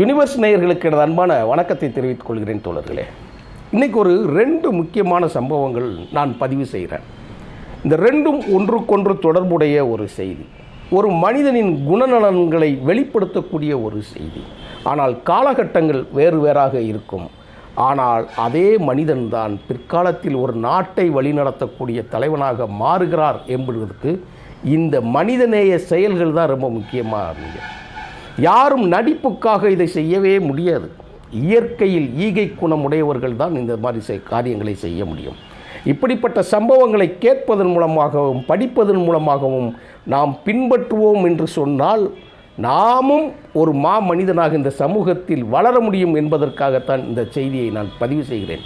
Universe நேயர்களுக்கு எனது அன்பான வணக்கத்தை தெரிவித்துக் கொள்கிறேன் தோழர்களே. இன்றைக்கு ஒரு ரெண்டு முக்கியமான சம்பவங்கள் நான் பதிவு செய்கிறேன். இந்த ரெண்டும் ஒன்றுக்கொன்று தொடர்புடைய ஒரு செய்தி. ஒரு மனிதனின் குணநலன்களை வெளிப்படுத்தக்கூடிய ஒரு செய்தி. ஆனால் காலகட்டங்கள் வேறு வேறாக இருக்கும். ஆனால் அதே மனிதன்தான் பிற்காலத்தில் ஒரு நாட்டை வழிநடத்தக்கூடிய தலைவனாக மாறுகிறார் என்பதற்கு இந்த மனிதநேய செயல்கள் தான் ரொம்ப முக்கியமாக இருந்தது யாரும் நடிப்புக்காக இதை செய்யவே முடியாது. இயற்கையில் ஈகை குணம் உடையவர்கள் தான் இந்த மாதிரி செய்- காரியங்களை செய்ய முடியும். இப்படிப்பட்ட சம்பவங்களை கேட்பதன் மூலமாகவும் படிப்பதன் மூலமாகவும் நாம் பின்பற்றுவோம் என்று சொன்னால் நாமும் ஒரு மா மனிதனாக இந்த சமூகத்தில் வளர முடியும் என்பதற்காகத்தான் இந்த செய்தியை நான் பதிவு செய்கிறேன்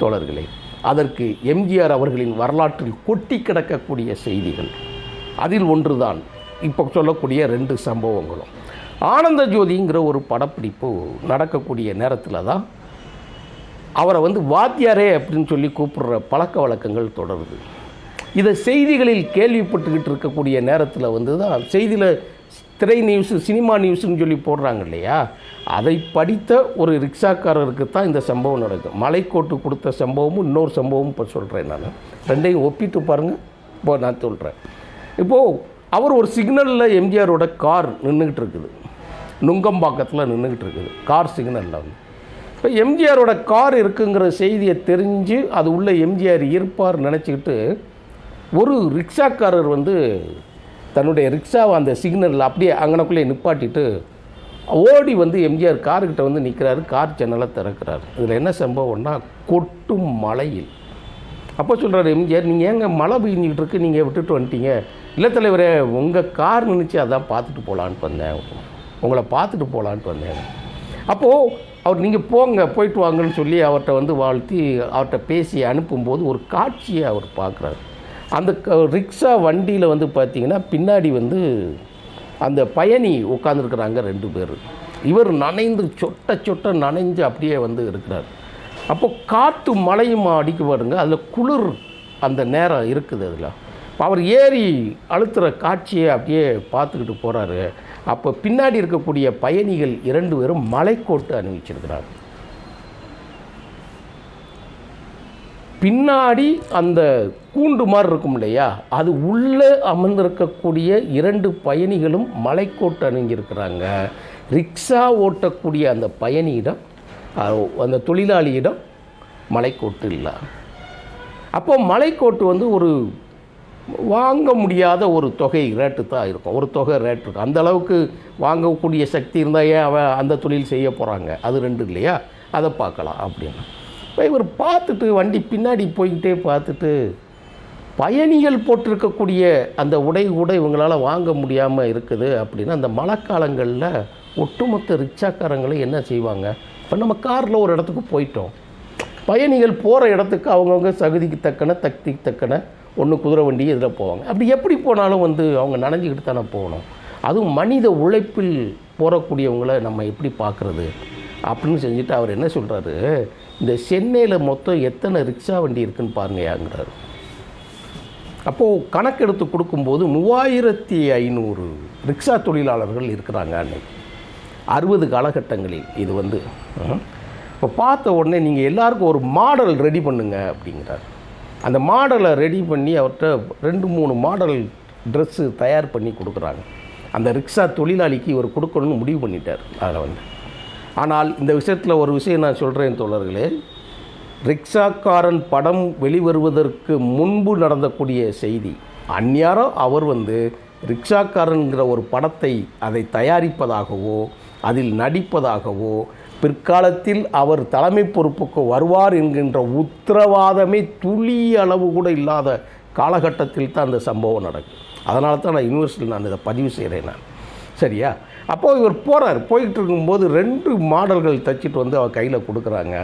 தோழர்களே. அதற்கு எம்ஜிஆர் அவர்களின் வரலாற்றில் கொட்டி கிடக்கக்கூடிய செய்திகள். அதில் ஒன்றுதான். இப்போ சொல்லக்கூடிய ரெண்டு சம்பவங்களும். ஆனந்த ஜோதிங்கிற ஒரு படப்பிடிப்பு நடக்கக்கூடிய நேரத்தில் தான் அவரை வந்து வாத்தியாரே அப்படின்னு சொல்லி கூப்பிடுற பழக்க வழக்கங்கள் தொடருது. இதை செய்திகளில் கேள்விப்பட்டுக்கிட்டு இருக்கக்கூடிய நேரத்தில் வந்து தான் செய்தியில் திரை நியூஸு சினிமா நியூஸ்னு சொல்லி போடுறாங்க இல்லையா? அதை படித்த ஒரு ரிக்ஷாக்காரருக்கு தான் இந்த சம்பவம் நடக்கும் மலைக்கோட்டு கொடுத்த சம்பவமும் இன்னொரு சம்பவமும் இப்போ சொல்கிறேன் நான். ரெண்டையும் ஒப்பிட்டு பாருங்கள் இப்போ நான் சொல்கிறேன் இப்போது அவர் ஒரு சிக்னலில் எம்ஜிஆரோட கார் நின்றுக்கிட்டு இருக்குது. நுங்கம்பாக்கத்தில் நின்றுக்கிட்டு இருக்குது. கார் சிக்னலில் வந்து. இப்போ எம்ஜிஆரோட கார் இருக்குங்கிற செய்தியை தெரிஞ்சு அது உள்ளே எம்ஜிஆர் இருப்பார் நினச்சிக்கிட்டு ஒரு ரிக்ஷாக்காரர் வந்து தன்னுடைய ரிக்ஷாவை அந்த சிக்னலில் அப்படியே அங்கனக்குள்ளே நிப்பாட்டிட்டு ஓடி வந்து எம்ஜிஆர் கார்கிட்ட வந்து நிற்கிறாரு கார் ஜன்னலை திறக்கிறாரு. இதில் என்ன சம்பவம்னா கொட்டும் மழையில். அப்போ சொல்கிறார் எம்ஜிஆர் நீங்கள் ஏங்க மழை பெய்ஞ்சிக்கிட்டு இருக்கு? நீங்கள் விட்டுட்டு வந்துட்டீங்க. இல்லை தலைவரே உங்கள் கார் நினச்சி அதான் பார்த்துட்டு போகலான்னு வந்தேன். உங்களை பார்த்துட்டு போகலான்ட்டு வந்தேன். அப்போது அவர் நீங்கள் போங்க போயிட்டு வாங்கன்னு சொல்லி அவர்கிட்ட வந்து வாழ்த்தி அவர்கிட்ட பேசி அனுப்பும்போது ஒரு காட்சியை அவர் பார்க்குறாரு. அந்த க- ரிக்ஷா வண்டியில் வந்து பார்த்தீங்கன்னா பின்னாடி வந்து அந்த பயணி உட்காந்துருக்குறாங்க ரெண்டு பேர். இவர் நனைந்து சொட்ட சொட்ட நனைஞ்சு அப்படியே வந்து இருக்கிறார். அப்போ காற்று மழையும் அடிக்க பாருங்க அதில் குளிர் அந்த நேரம் இருக்குது அதில். அவர் ஏறி அழுத்துகிற காட்சியை அப்படியே பார்த்துக்கிட்டு போகிறாரு அப்போ பின்னாடி இருக்கக்கூடிய பயணிகள் இரண்டு பேரும் மலைக்கோட்டு அணிவிச்சிருக்கிறார். பின்னாடி அந்த கூண்டு மாதிரி இருக்கும் இல்லையா? அது உள்ளே அமர்ந்திருக்கக்கூடிய இரண்டு பயணிகளும் மலைக்கோட்டு அணிஞ்சிருக்கிறாங்க. ரிக்ஷா ஓட்டக்கூடிய அந்த பயணியிடம் அந்த தொழிலாளியிடம் மலைக்கோட்டு இல்லை. அப்போ மலைக்கோட்டு வந்து ஒரு வாங்க முடியாத ஒரு தொகை ரேட்டு தான் இருக்கும். ஒரு தொகை ரேட் இருக்கும். அந்த அளவுக்கு வாங்கக்கூடிய சக்தி இருந்தால் ஏன் அவன் அந்த தொழில் செய்ய போகிறாங்க அது ரெண்டு இல்லையா? அதை பார்க்கலாம் அப்படின்னு. இப்போ இவர் பார்த்துட்டு வண்டி பின்னாடி போய்கிட்டே பார்த்துட்டு பயணிகள் போட்டிருக்கக்கூடிய அந்த உடை கூட இவங்களால் வாங்க முடியாமல் இருக்குது அப்படின்னா அந்த மழைக்காலங்களில் ஒட்டுமொத்த ரிக்ஷாக்காரங்களும் என்ன செய்வாங்க? இப்போ நம்ம காரில் ஒரு இடத்துக்கு போயிட்டோம். பயணிகள் போகிற இடத்துக்கு அவங்கவுங்க சகுதிக்கு தக்கன தக்திக்கு தக்கன ஒன்று குதிரை வண்டி இதில் போவாங்க. அப்படி எப்படி போனாலும் வந்து அவங்க நனைஞ்சிக்கிட்டு தானே போகணும். அதுவும் மனித உழைப்பில் போகக்கூடியவங்கள நம்ம எப்படி பார்க்குறது? அப்படின்னு செஞ்சுட்டு அவர் என்ன சொல்கிறாரு இந்த சென்னையில் மொத்தம் எத்தனை ரிக்ஷா வண்டி இருக்குன்னு பாருங்கயாங்கிறார் அப்போது கணக்கெடுத்து கொடுக்கும்போது மூவாயிரத்தி ஐநூறு ரிக்ஷா தொழிலாளர்கள் இருக்கிறாங்க அன்னைக்கு. அறுபது காலகட்டங்களில் இது வந்து இப்போ பார்த்த உடனே நீங்கள் எல்லாருக்கும் ஒரு மாடல் ரெடி பண்ணுங்க அப்படிங்கிறார். அந்த மாடலை ரெடி பண்ணி அவர்கிட்ட ரெண்டு மூணு மாடல் ட்ரெஸ்ஸு தயார் பண்ணி கொடுக்குறாங்க. அந்த ரிக்ஷா தொழிலாளிக்கு இவர் கொடுக்கணும்னு முடிவு பண்ணிட்டார் அதில் வந்து. ஆனால் இந்த விஷயத்தில் ஒரு விஷயம் நான் சொல்கிறேன் தோழர்களே. ரிக்ஷாக்காரன் படம் வெளிவருவதற்கு முன்பு நடந்தக்கூடிய செய்தி அந்நியாரோ அவர் வந்து ரிக்ஷாக்காரன்கிற ஒரு படத்தை அதை தயாரிப்பதாகவோ அதில் நடிப்பதாகவோ பிற்காலத்தில் அவர் தலைமை பொறுப்புக்கு வருவார் என்கின்ற உத்தரவாதமே துளி அளவு கூட இல்லாத காலகட்டத்தில் தான் அந்த சம்பவம் நடக்கும் அதனால தான் நான் யூனிவர்சிட்டியில் நான் இதை பதிவு செய்கிறேன் நான். சரியா? அப்போது இவர் போகிறார் போய்கிட்டு இருக்கும்போது ரெண்டு மாடல்கள் தச்சுட்டு வந்து அவர் கையில் கொடுக்குறாங்க.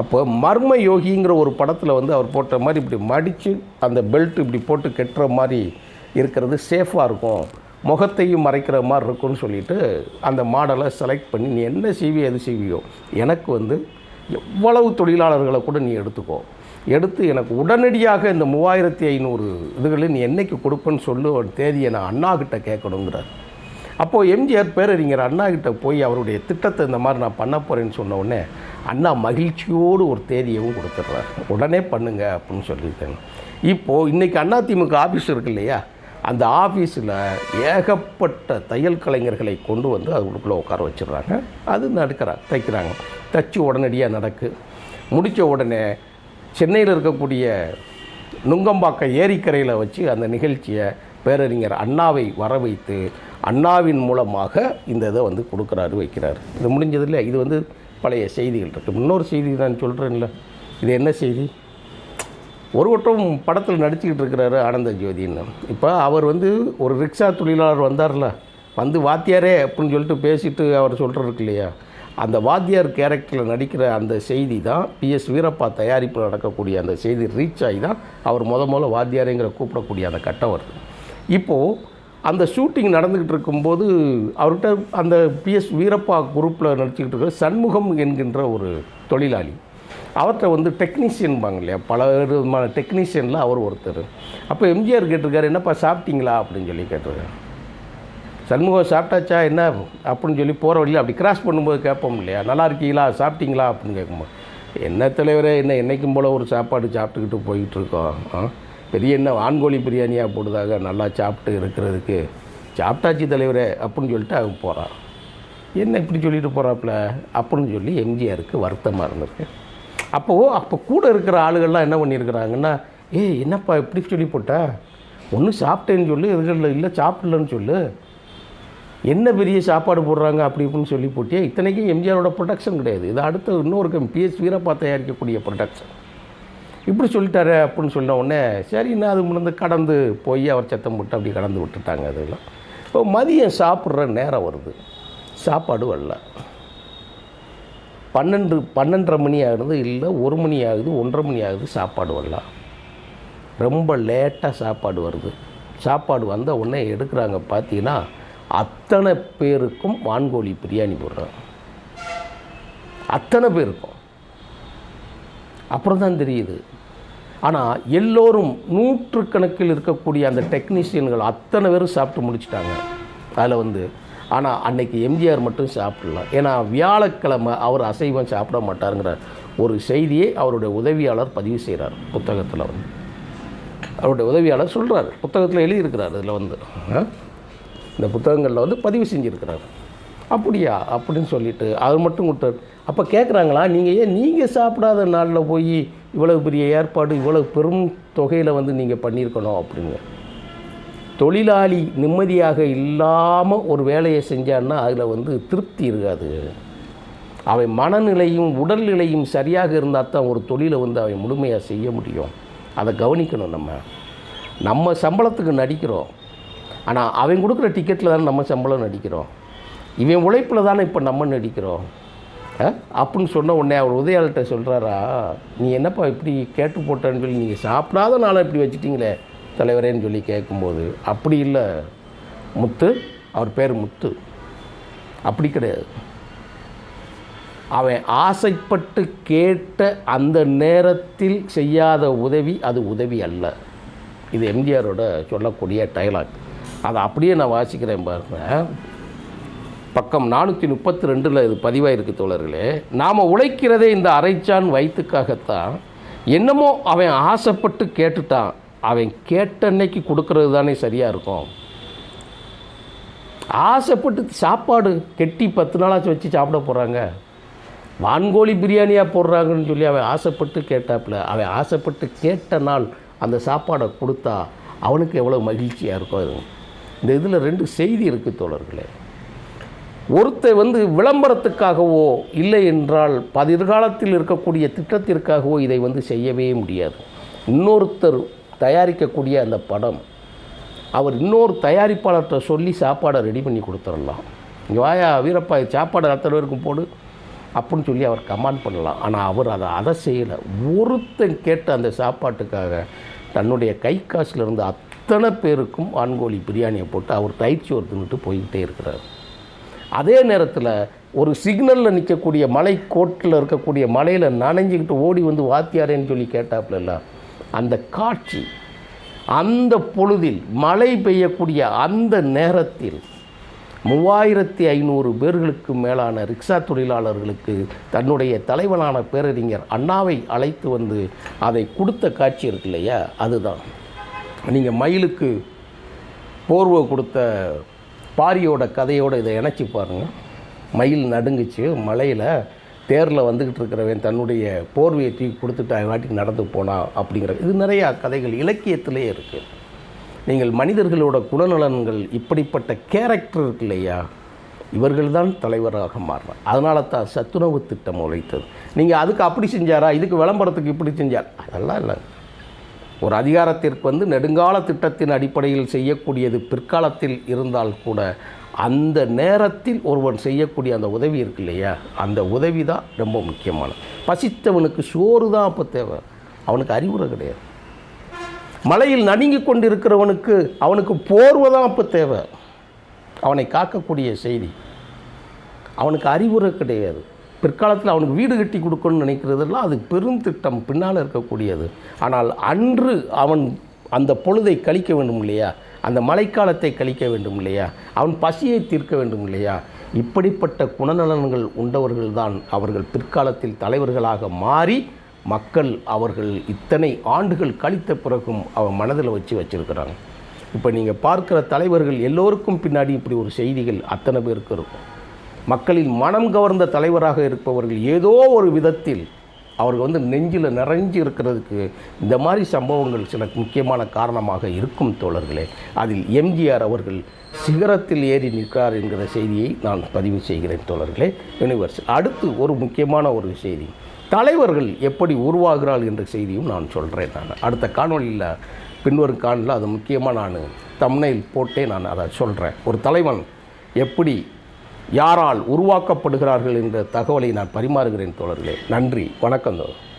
அப்போ மர்ம யோகிங்கிற ஒரு படத்தில் வந்து அவர் போட்ட மாதிரி இப்படி மடித்து அந்த பெல்ட் இப்படி போட்டு கெட்டுற மாதிரி இருக்கிறது சேஃபாக இருக்கும். முகத்தையும் மறைக்கிற மாதிரி இருக்கும்னு சொல்லிட்டு அந்த மாடலை செலக்ட் பண்ணி நீ என்ன சிவி எது செய்வியோ எனக்கு வந்து எவ்வளவு தொழிலாளர்களை கூட நீ எடுத்துக்கோ. எடுத்து எனக்கு உடனடியாக இந்த மூவாயிரத்தி ஐநூறு இதுகளை நீ என்னைக்கு கொடுப்பேன்னு சொல்லு ஒரு தேதியை நான் அண்ணாகிட்ட கேட்கணுங்கிறார். அப்போது எம்ஜிஆர் பேரறிஞர் அண்ணாகிட்ட போய் அவருடைய திட்டத்தை இந்த மாதிரி நான் பண்ண போகிறேன்னு சொன்ன உடனே அண்ணா மகிழ்ச்சியோடு ஒரு தேதியவும் கொடுத்துட்றாரு. உடனே பண்ணுங்க அப்படின்னு சொல்லியிருக்காங்க. இப்போது இன்றைக்கி அதிமுக ஆஃபீஸ் இருக்கு இல்லையா? அந்த ஆஃபீஸில் ஏகப்பட்ட தையல் கலைஞர்களை கொண்டு வந்து அதுக்குள்ளே உட்கார வச்சிடுறாங்க. அது நடக்கிறாங்க தைக்கிறாங்க. தச்சு உடனடியாக நடக்கு. முடித்த உடனே சென்னையில் இருக்கக்கூடிய நுங்கம்பாக்கம் ஏரிக்கரையில் வச்சு அந்த நிகழ்ச்சியை பேரறிஞர் அண்ணாவை வர வைத்து அண்ணாவின் மூலமாக இந்த இதை வந்து கொடுக்குறாரு வைக்கிறார். இது முடிஞ்சதில்லை இது வந்து பழைய செய்திகள் இருக்குது இன்னொரு செய்தி நான் சொல்கிறேன்ல இது என்ன செய்தி? ஒரு வட்டம் படத்தில் நடிச்சுக்கிட்டு இருக்கிறாரு ஆனந்த ஜோதின்னு. இப்போ அவர் வந்து ஒரு ரிக்ஷா தொழிலாளர் வந்தார்ல வந்து வாத்தியாரே அப்படின்னு சொல்லிட்டு பேசிட்டு அவர் சொல்கிறதுக்கு இல்லையா? அந்த வாத்தியார் கேரக்டரில் நடிக்கிற அந்த செய்தி தான் பிஎஸ் வீரப்பா தயாரிப்பில் நடக்கக்கூடிய அந்த செய்தி ரீச் ஆகி தான் அவர் முத முதல்ல வாத்தியாரேங்கிற கூப்பிடக்கூடிய அந்த கட்டம் வருது. இப்போது அந்த ஷூட்டிங் நடந்துக்கிட்டு இருக்கும்போது அவர்கிட்ட அந்த பிஎஸ் வீரப்பா குரூப்பில் நடிச்சுக்கிட்டு இருக்கிற சண்முகம் என்கின்ற ஒரு தொழிலாளி அவர்கிட்ட வந்து டெக்னீஷியன்பாங்க இல்லையா? பல விதமான டெக்னீஷியனில் அவர் ஒருத்தர். அப்போ எம்ஜிஆர் கேட்டிருக்காரு என்னப்பா சாப்பிட்டீங்களா? அப்படின்னு சொல்லி கேட்டிருக்காரு. சண்முகம் சாப்பிட்டாச்சா? என்ன? அப்படின்னு சொல்லி போகிற வழியில் அப்படி கிராஸ் பண்ணும்போது கேட்போம் இல்லையா? நல்லா இருக்கீங்களா? சாப்பிட்டீங்களா? அப்படின்னு கேட்கும்போது என்ன தலைவரே என்ன என்றைக்கும் போல் ஒரு சாப்பாடு சாப்பிட்டுக்கிட்டு போய்கிட்டுருக்கோம் பெரிய என்ன ஆண்கோழி பிரியாணியாக போடுதாக நல்லா சாப்பிட்டு இருக்கிறதுக்கு. சாப்பிட்டாச்சு தலைவரே அப்படின்னு சொல்லிட்டு அவங்க போகிறான் என்ன இப்படி சொல்லிட்டு போகிறாப்புல அப்படின்னு சொல்லி எம்ஜிஆருக்கு வருத்தமாக இருந்திருக்கு. அப்போது அப்போ கூட இருக்கிற ஆளுகள்லாம் என்ன பண்ணியிருக்கிறாங்கன்னா ஏய் என்னப்பா இப்படி சொல்லி போட்ட? ஒன்றும் சாப்பிட்டேன்னு சொல்லு எதுகளில் இல்லை சாப்பிடலன்னு சொல்லு. என்ன பெரிய சாப்பாடு போடுறாங்க? அப்படி இப்படின்னு சொல்லி போட்டியே இத்தனைக்கும் எம்ஜிஆரோட ப்ரொடக்ஷன் கிடையாது. இது அடுத்த இன்னொரு பிஎஸ் வீரப்பா தயாரிக்கக்கூடிய ப்ரொடக்ஷன் இப்படி சொல்லிட்டாரு அப்படின்னு சொன்ன உடனே சரின்னா அது முடிந்து கடந்து போய் அவர் சத்தம் போட்டு அப்படி கடந்து விட்டுட்டாங்க அதெல்லாம். இப்போ மதியம் சாப்பிட்ற நேரம் வருது. சாப்பாடு வரல. பன்னெண்டு பன்னெண்டரை மணி ஆகுது இல்லை ஒரு மணி ஆகுது ஒன்றரை மணி ஆகுது சாப்பாடு வரலாம். ரொம்ப லேட்டாக சாப்பாடு வருது. சாப்பாடு வந்த உடனே எடுக்கிறாங்க பார்த்தீங்கன்னா அத்தனை பேருக்கும் வான்கோழி பிரியாணி போடுறாங்க. அத்தனை பேருக்கும். அப்புறம் தான் தெரியுது. ஆனால் எல்லோரும் நூற்றுக்கணக்கில் இருக்கக்கூடிய அந்த டெக்னீஷியன்கள் அத்தனை பேரும் சாப்பிட்டு முடிச்சிட்டாங்க. அதில் வந்து ஆனால் அன்னைக்கு எம்ஜிஆர் மட்டும் சாப்பிடல. ஏன்னா வியாழக்கிழமை அவர் அசைவம் சாப்பிட மாட்டாருங்கிற ஒரு செய்தியை அவருடைய உதவியாளர் பதிவு செய்கிறார் புத்தகத்தில் வந்து. அவருடைய உதவியாளர் சொல்கிறார் புத்தகத்தில் எழுதியிருக்கிறார் இதில் வந்து. ஆ? இந்த புத்தகங்களில் வந்து பதிவு செஞ்சுருக்கிறார். அப்படியா? அப்படின்னு சொல்லிட்டு அது மட்டும் கொடுத்தாரு. அப்போ கேட்குறாங்களா நீங்கள் ஏன் நீங்கள் சாப்பிடாத நாளில் போய் இவ்வளவு பெரிய ஏற்பாடு இவ்வளவு பெரும் தொகையில் வந்து நீங்கள் பண்ணியிருக்கணும் அப்படிங்க தொழிலாளி நிம்மதியாக இல்லாமல் ஒரு வேலையை செஞ்சான்னா அதில் வந்து திருப்தி இருக்காது. அவன் மனநிலையும் உடல்நிலையும் சரியாக இருந்தால் தான் ஒரு தொழிலை வந்து அவன் முழுமையாக செய்ய முடியும். அதை கவனிக்கணும் நம்ம. நம்ம சம்பளத்துக்கு நடிக்கிறோம். ஆனால் அவன் கொடுக்குற டிக்கெட்டில் தானே நம்ம சம்பளம் நடிக்கிறோம். இவன் உழைப்பில் தானே இப்போ நம்ம நடிக்கிறோம். ஆ? அப்படின்னு சொன்ன உடனே அவர் உதயாள்கிட்ட சொல்கிறாரா நீ என்னப்பா இப்படி கேட்டு போட்டேன்னு சொல்லி நீங்கள் சாப்பிடாத நாளை இப்படி வச்சுட்டிங்களே தலைவரேன்னு சொல்லி கேட்கும்போது அப்படி இல்லை முத்து அவர் பேர் முத்து. அப்படி கிடையாது. அவன் ஆசைப்பட்டு கேட்ட அந்த நேரத்தில் செய்யாத உதவி அது உதவி அல்ல. இது எம்ஜிஆரோட சொல்லக்கூடிய டைலாக் அதை அப்படியே நான் வாசிக்கிறேன் பாருங்க. பக்கம் நானூற்றி முப்பத்தி ரெண்டில் இது பதிவாயிருக்கு தோழர்களே. நாம் உழைக்கிறதே இந்த அரைச்சான் வயிற்றுக்காகத்தான் என்னமோ அவன் ஆசைப்பட்டு கேட்டுட்டான். அவன் கேட்ட அன்னைக்கு கொடுக்கறது தானே சரியாக இருக்கும். ஆசைப்பட்டு சாப்பாடு கெட்டி பத்து நாளாச்சும் வச்சு சாப்பிட போகிறாங்க வான்கோழி பிரியாணியாக போடுறாங்கன்னு சொல்லி அவன் ஆசைப்பட்டு கேட்டாப்புல. அவன் ஆசைப்பட்டு கேட்ட நாள் அந்த சாப்பாடை கொடுத்தா அவனுக்கு எவ்வளோ மகிழ்ச்சியாக இருக்கும் அது. இந்த இதில் ரெண்டு செய்தி இருக்குது தோழர்களே. ஒருத்தர் வந்து விளம்பரத்துக்காகவோ இல்லை என்றால் பதிர்காலத்தில் இருக்கக்கூடிய திட்டத்திற்காகவோ இதை வந்து செய்யவே முடியாது. இன்னொருத்தர் தயாரிக்கக்கூடிய அந்த படம் அவர் இன்னொரு தயாரிப்பாளர்கிட்ட சொல்லி சாப்பாடை ரெடி பண்ணி கொடுத்துடலாம். இங்கே வாயா வீரப்பா சாப்பாடு அத்தனை பேருக்கும் போடு அப்படின்னு சொல்லி அவர் கமாண்ட் பண்ணலாம். ஆனால் அவர் அதை அதை செய்யலை. ஒருத்தன் கேட்ட அந்த சாப்பாட்டுக்காக தன்னுடைய கை காசில் இருந்து அத்தனை பேருக்கும் வான்கோழி பிரியாணியை போட்டு அவர் தயிற்சி சோறு தின்னுட்டு போய்கிட்டே இருக்கிறார். அதே நேரத்தில் ஒரு சிக்னலில் நிற்கக்கூடிய மலை கோட்டில் இருக்கக்கூடிய மலையில் நனைஞ்சிக்கிட்டு ஓடி வந்து வாத்தியாரேன்னு சொல்லி கேட்டாப்புல அந்த காட்சி அந்த பொழுதில் மழை பெய்யக்கூடிய அந்த நேரத்தில் மூவாயிரத்தி ஐநூறு பேர்களுக்கு மேலான ரிக்ஷா தொழிலாளர்களுக்கு தன்னுடைய தலைவனான பேரறிஞர் அண்ணாவை அழைத்து வந்து அதை கொடுத்த காட்சி இருக்கு இல்லையா? அதுதான். நீங்கள் மயிலுக்கு போர்வை கொடுத்த பாரியோட கதையோடு இதை இணைச்சி பாருங்கள் மயில் நடுங்குச்சு மலையில் தேரில் வந்துக்கிட்டு இருக்கிறவன் தன்னுடைய போர்வையை தூக்கி கொடுத்துட்டு அவன் வாட்டிக்கு நடந்து போனான் அப்படிங்கிற இது நிறையா கதைகள் இலக்கியத்திலே இருக்குது நீங்கள் மனிதர்களோட குணநலன்கள் இப்படிப்பட்ட கேரக்டர் இருக்கு இல்லையா? இவர்கள் தான் தலைவராக மாறினார் அதனால தான் சத்துணவு திட்டம் உழைத்தது. நீங்கள் அதுக்கு அப்படி செஞ்சாரா? இதுக்கு விளம்பரத்துக்கு இப்படி செஞ்சார்? அதெல்லாம் இல்லை. ஒரு அதிகாரத்திற்கு வந்து நெடுங்கால திட்டத்தின் அடிப்படையில் செய்யக்கூடியது பிற்காலத்தில் இருந்தால் கூட அந்த நேரத்தில் ஒருவன் செய்யக்கூடிய அந்த உதவி இருக்கு இல்லையா? அந்த உதவி தான் ரொம்ப முக்கியமானது. பசித்தவனுக்கு சோறு தான் அப்போ தேவை. அவனுக்கு அறிவுரை கிடையாது. மலையில் நடுங்கி கொண்டிருக்கிறவனுக்கு அவனுக்கு போர்வை தான் அப்போ தேவை. அவனை காக்கக்கூடிய செய்தி. அவனுக்கு அறிவுரை கிடையாது. பிற்காலத்தில் அவனுக்கு வீடு கட்டி கொடுக்கணும்னு நினைக்கிறதெல்லாம் அது பெரும் திட்டம் பின்னால் இருக்கக்கூடியது. ஆனால் அன்று அவன் அந்த பொழுதை கழிக்க வேண்டும் இல்லையா? அந்த மழைக்காலத்தை கழிக்க வேண்டும் இல்லையா? அவன் பசியை தீர்க்க வேண்டும் இல்லையா? இப்படிப்பட்ட குணநலன்கள் உண்டவர்கள்தான் அவர்கள் பிற்காலத்தில் தலைவர்களாக மாறி மக்கள் அவர்கள் இத்தனை ஆண்டுகள் கழித்த பிறகும் அவன் மனதில் வச்சு வச்சிருக்கிறாங்க. இப்போ நீங்கள் பார்க்குற தலைவர்கள் எல்லோருக்கும் பின்னாடி இப்படி ஒரு செய்திகள் அத்தனை பேருக்கு இருக்கும். மக்களின் மனம் கவர்ந்த தலைவராக இருப்பவர்கள் ஏதோ ஒரு விதத்தில் அவர்கள் வந்து நெஞ்சில் நிறைஞ்சு இருக்கிறதுக்கு இந்த மாதிரி சம்பவங்கள் சில முக்கியமான காரணமாக இருக்கும் தோழர்களே. அதில் எம்ஜிஆர் அவர்கள் சிகரத்தில் ஏறி நிற்கிறார் என்கிற செய்தியை நான் பதிவு செய்கிறேன் தோழர்களே. யூனிவர்ஸ் அடுத்து ஒரு முக்கியமான ஒரு செய்தி. தலைவர்கள் எப்படி உருவாகிறாள் என்ற செய்தியும் நான் சொல்கிறேன் நான். அடுத்த காணொளியில் பின்வரும் காணொலியில் அது முக்கியமாக நான் தம்னையில் போட்டே நான் அதை சொல்கிறேன் ஒரு தலைவன் எப்படி யாரால் உருவாக்கப்படுகிறார்கள் என்ற தகவலை நான் பரிமாறுகிறேன் தோழர்களே. நன்றி. வணக்கம் தோழர்.